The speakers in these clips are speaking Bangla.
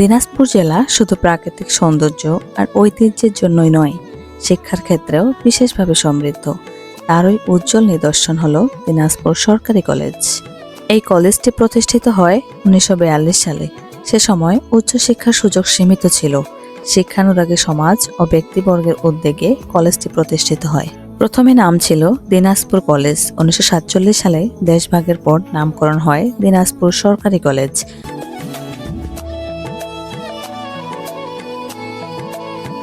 দিনাজপুর জেলা শুধু প্রাকৃতিক সৌন্দর্য আর ঐতিহ্যের জন্যই নয়, শিক্ষার ক্ষেত্রেও বিশেষভাবে সমৃদ্ধ। তারই উজ্জ্বল নিদর্শন হল দিনাজপুর সরকারি কলেজ। এই কলেজটি প্রতিষ্ঠিত হয় উনিশশো সালে। সে সময় উচ্চশিক্ষার সুযোগ সীমিত ছিল। শিক্ষানুরাগী সমাজ ও ব্যক্তিবর্গের উদ্যোগে কলেজটি প্রতিষ্ঠিত হয়। প্রথমে নাম ছিল দিনাজপুর কলেজ। উনিশশো সাতচল্লিশ সালে দেশভাগের পর নামকরণ হয় দিনাজপুর সরকারি কলেজ।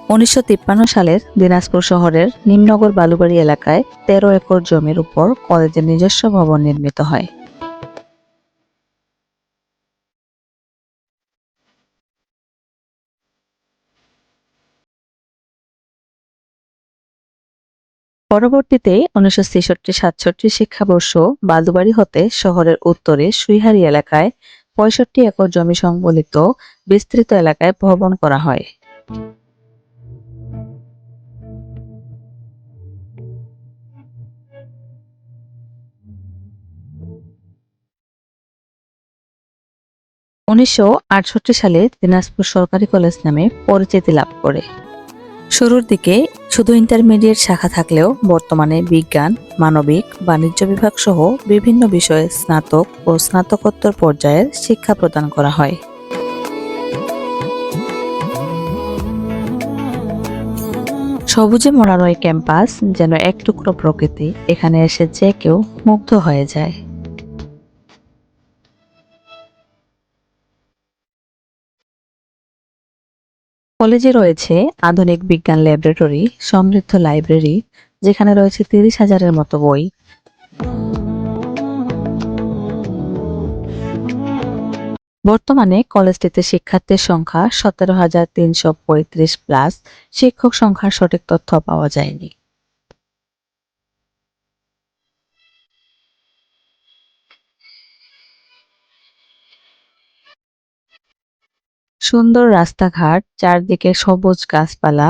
উনিশশো তিপ্পান্ন সালের দিনাজপুর শহরের নিমনগর বালুবাড়ি এলাকায় তেরো একর জমির উপর কলেজের নিজস্ব ভবন নির্মিত হয়। পরবর্তীতে উনিশশো ছেষট্টি সাতষট্টি শিক্ষাবর্ষ বালুবাড়ি হতে শহরের উত্তরে সুইহারি এলাকায় পঁয়ষট্টি একর জমি সংবলিত বিস্তৃত এলাকায় ভবন করা হয়। উনিশশো আটষট্টি সালে দিনাজপুর সরকারি কলেজ নামে পরিচিতি লাভ করে। শুরুর দিকে শুধু ইন্টারমিডিয়েট শাখা থাকলেও বর্তমানে বিজ্ঞান, মানবিক, বাণিজ্য বিভাগ সহ বিভিন্ন বিষয়ে স্নাতক ও স্নাতকোত্তর পর্যায়ের শিক্ষা প্রদান করা হয়। সবুজে মোড়ানো ক্যাম্পাস যেন এক টুকরো প্রকৃতি, এখানে এসে যে কেউ মুগ্ধ হয়ে যায়। কলেজে রয়েছে আধুনিক বিজ্ঞান ল্যাবরেটরি, সমৃদ্ধ লাইব্রেরি, যেখানে রয়েছে তিরিশ হাজারের মতো বই। বর্তমানে কলেজটিতে শিক্ষার্থীর সংখ্যা সতেরো হাজার তিনশো পঁয়ত্রিশ প্লাস, শিক্ষক সংখ্যার সঠিক তথ্য পাওয়া যায়নি। সুন্দর রাস্তাঘাট, চারদিকে সবুজ গাছপালা,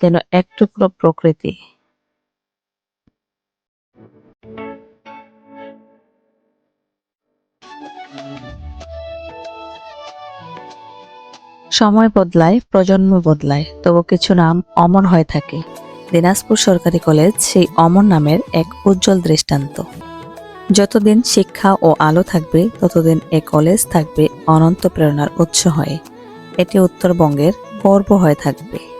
যেন এক টুকরো প্রকৃতি। সময় বদলায়, প্রজন্ম বদলায়, তবু কিছু নাম অমর হয়ে থাকে। দিনাজপুর সরকারি কলেজ সেই অমর নামের এক উজ্জ্বল দৃষ্টান্ত। যতদিন শিক্ষা ও আলো থাকবে, ততদিন এ কলেজ থাকবে অনন্ত প্রেরণার উৎস হয়ে। এটি উত্তরবঙ্গের গর্ব হয়ে থাকবে।